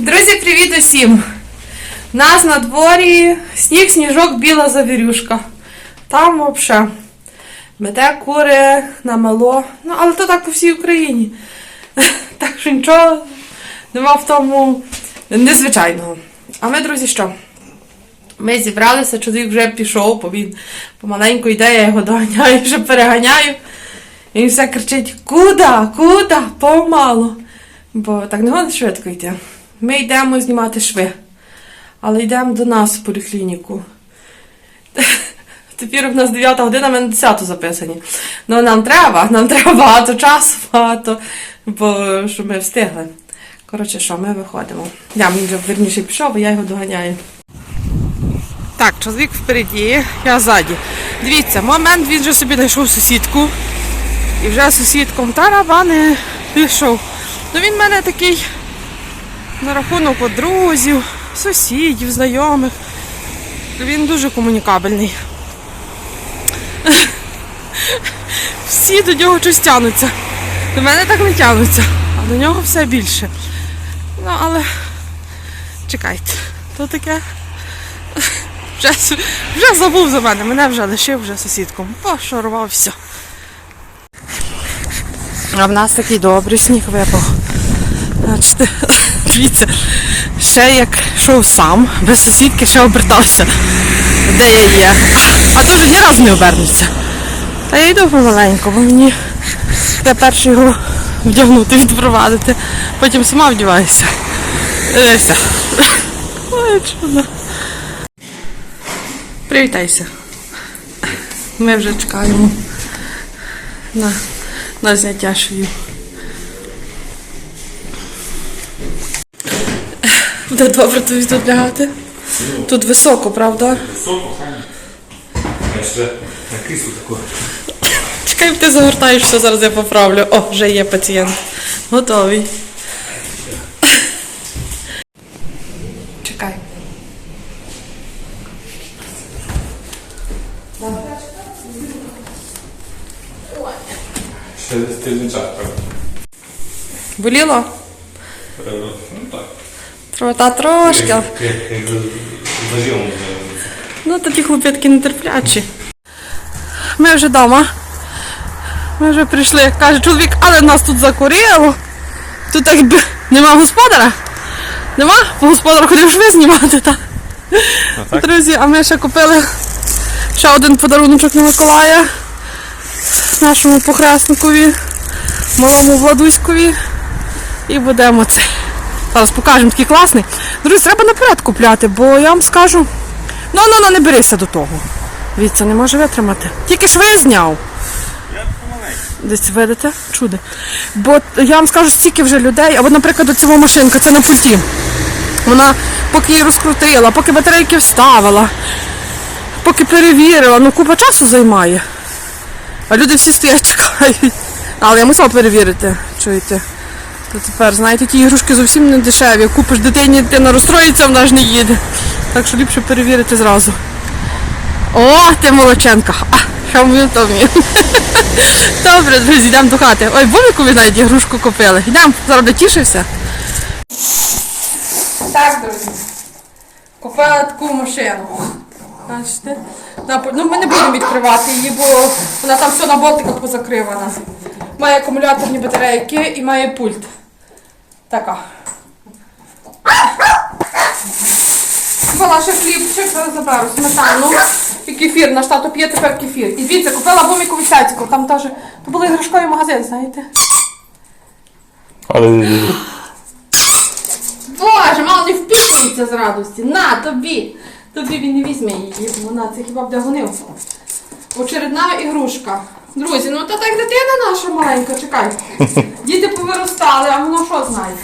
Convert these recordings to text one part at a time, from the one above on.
Друзі, привіт усім! Нас на дворі сніг, сніжок, біла завірюшка. Там взагалі мете кури намело. Ну, але то так по всій Україні. Так що нічого нема в тому незвичайного. А ми, друзі, що? Ми зібралися, чоловік вже пішов, бо він помаленьку йде, я його доганяю, вже переганяю. І він все кричить: Куда? Куда? Помалу. Бо так не можна швидко йти. Ми йдемо знімати шви, але йдемо до нас в поліклініку. Тепер в нас 9 година, ми на 10 записані. Ну нам треба, нам треба багато часу, багато, бо щоб ми встигли. Коротше, що, ми виходимо. Я він вже верніше пішов, бо я його доганяю. Так, чоловік впереді, я ззаді. Дивіться, момент він вже собі знайшов сусідку. І вже сусідком тарабани пішов. Ну він в мене такий на рахунок друзів, сусідів, знайомих. Він дуже комунікабельний. Всі до нього щось тянуться. До мене так не тянуться, а до нього все більше. Ну, але чекайте, то таке. Вже, вже забув за мене, мене вже лишив вже сусідком. Пошарувався. А в нас такий добрий сніг випав. Бачите, дивіться, ще як йшов сам, без сусідки ще обертався, де я є. А то вже ні разу не обернеться. Та я йду помаленьку, бо мені я перше його вдягнути, відпровадити, потім сама вдіваюся. Дивися. Ой, чудо. Привітайся. Ми вже чекаємо на, на зняття швів. Буде добре тут тут лягати. Тут високо, правда? Високо, на таке. Чекай, ти загортаєшся, зараз я поправлю. О, вже є пацієнт. Готовий. Чекай. Ще тиждень час, правда? Боліло? Е, Ну так. Тро- Та трошки. Ну, такі хлоп'ятки нетерплячі. Ми вже вдома. Ми вже прийшли, каже чоловік, але нас тут закурило. Тут так нема господаря. Нема? Бо господар ходив шви знімати. Та. так? Друзі, а ми ще купили ще один подаруночок на Миколая нашому похресникові, малому Владуськові. І будемо це. Зараз покажемо такий класний. Друзі, треба наперед купляти, бо я вам скажу. Ну, ну, ну, не берися до того. Дивіться, не може витримати. Тільки шви зняв. Десь видите? Чуди. Бо я вам скажу, стільки вже людей, або, наприклад, оцього машинка, це на пульті. Вона поки її розкрутила, поки батарейки вставила, поки перевірила, ну купа часу займає. А люди всі стоять, чекають. Але я мусила перевірити, чуєте. То тепер, знаєте, ті ігрушки зовсім не дешеві. Купиш дитині, дитина розстроїться, вона ж не їде. Так що ліпше перевірити зразу. О, ти молодченка. А. Добре, друзі, йдемо до хати. Ой, Бобікові навіть ігрушку купили. Йдемо, зараз дотішився. Так, друзі. Купила таку машину. Бачите? Ну, ми не будемо відкривати її, бо вона там все на болтиках позакривана. Має акумуляторні батарейки і має пульт. Така. Купила ще хлібчик, зараз заберу сметану і кефір. Наш тато п'є тепер кефір. І дивіться, купила бомікову сятіку. Там теж, то був іграшковий магазин, знаєте. Але Боже, мало не вписується з радості. На, тобі. Тобі він не візьме її, вона це хіба б догонив. Очередна ігрушка. Друзі, ну та так дитина наша маленька, чекай. Діти повиростали, а воно що знає?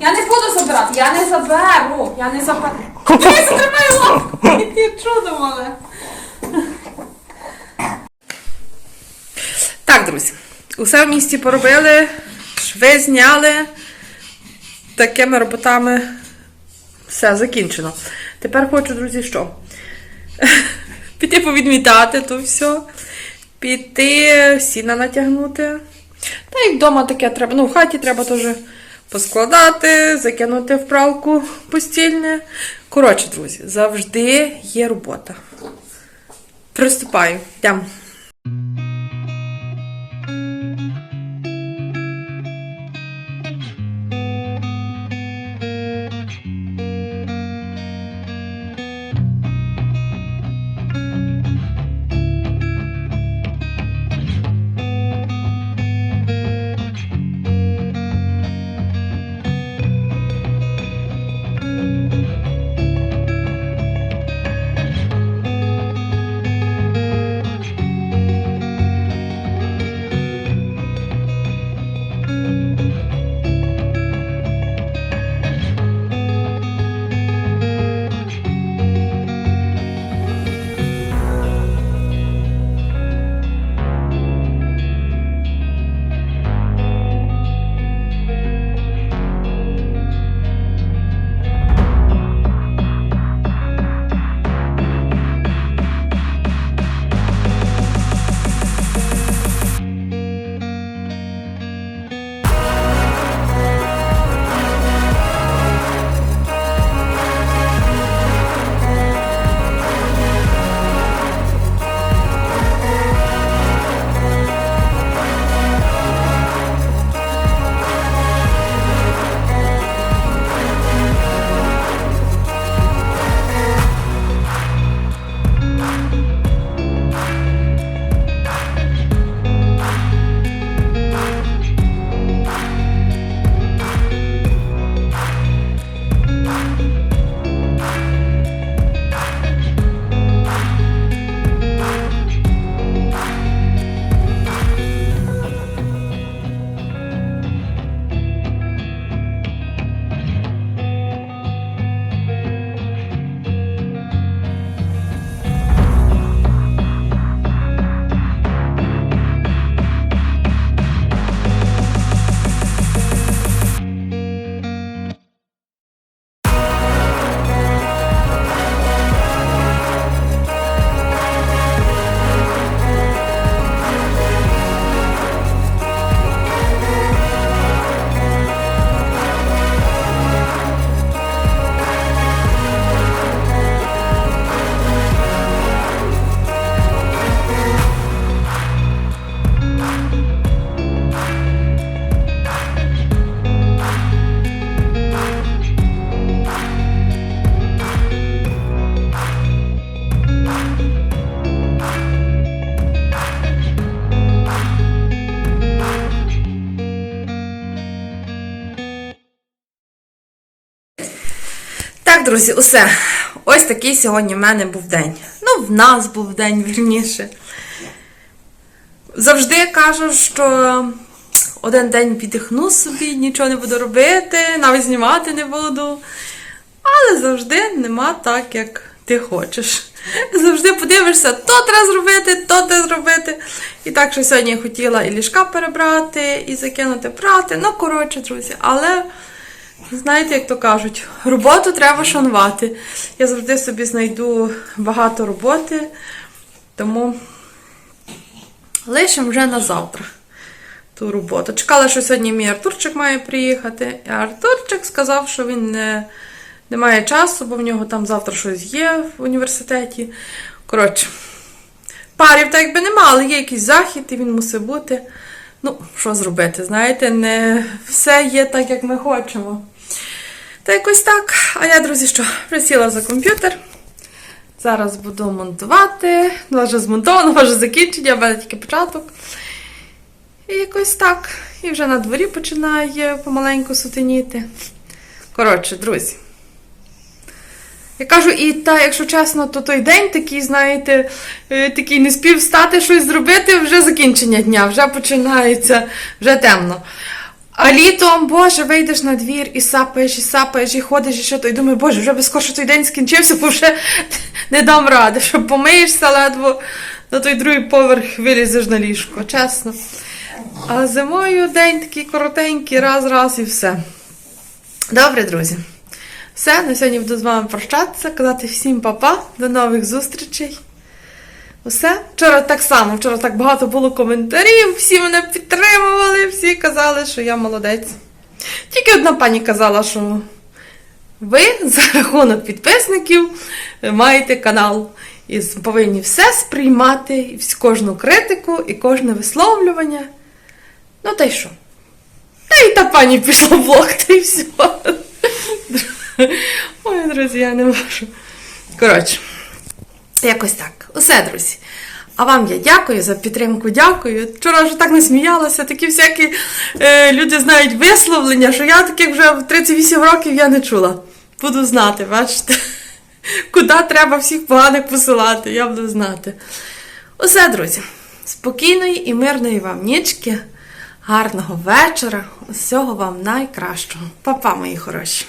Я не буду забирати, я не заберу, я не заберу. Я затримаю лапку. Чудо мале. Так, друзі, усе в місті поробили, шви зняли. Такими роботами все закінчено. Тепер хочу, друзі, що? Піти повідмітати то все, піти, сіна натягнути. Та й вдома таке треба. Ну, в хаті треба теж поскладати, закинути в пралку постільне. Коротше, друзі, завжди є робота. Приступаю, йдемо. Друзі, усе. Ось такий сьогодні в мене був день. Ну, в нас був день, вірніше. Завжди кажу, що один день віддихну собі, нічого не буду робити, навіть знімати не буду. Але завжди нема так, як ти хочеш. Завжди подивишся, то треба зробити, то треба зробити. І так, що сьогодні я хотіла і ліжка перебрати, і закинути прати. Ну, коротше, друзі, але. Знаєте, як то кажуть, роботу треба шанувати. Я завжди собі знайду багато роботи, тому лишимо вже на завтра ту роботу. Чекала, що сьогодні мій Артурчик має приїхати. А Артурчик сказав, що він не, не має часу, бо в нього там завтра щось є в університеті. Коротше, парів так якби нема, але є якийсь захід, і він мусить бути. Ну, що зробити, знаєте, не все є так, як ми хочемо. Та якось так. А я, друзі, що, присіла за комп'ютер. Зараз буду монтувати. Ну, вже змонтовано, вже закінчення, в мене тільки початок. І якось так. І вже на дворі починає помаленьку сутеніти. Коротше, друзі. Я кажу, і та, якщо чесно, то той день такий, знаєте, е, такий не спів встати, щось зробити, вже закінчення дня, вже починається, вже темно. А літом, боже, вийдеш на двір і сапаєш, і сапаєш, і ходиш, і що то, і думаю, боже, вже би скорше той день скінчився, бо вже не дам ради, що помиєшся ледве на той другий поверх вилізеш на ліжко, чесно. А зимою день такий коротенький, раз, раз і все. Добре, друзі. Все, на сьогодні буду з вами прощатися, казати всім па-па, до нових зустрічей. Усе. Вчора так само, вчора так багато було коментарів, всі мене підтримували, всі казали, що я молодець. Тільки одна пані казала, що ви за рахунок підписників маєте канал і повинні все сприймати, кожну критику, і кожне висловлювання. Ну та й що? Та й та пані пішла в блог, та й все. Ой, друзі, я не можу. Коротше, якось так. Усе, друзі. А вам я дякую за підтримку, дякую. Вчора вже так насміялася, такі всякі е, люди знають висловлення, що я таких вже в 38 років я не чула. Буду знати, бачите? Куди треба всіх поганих посилати, я буду знати. Усе, друзі. Спокійної і мирної вам нічки, гарного вечора, усього вам найкращого. Па-па, мої хороші.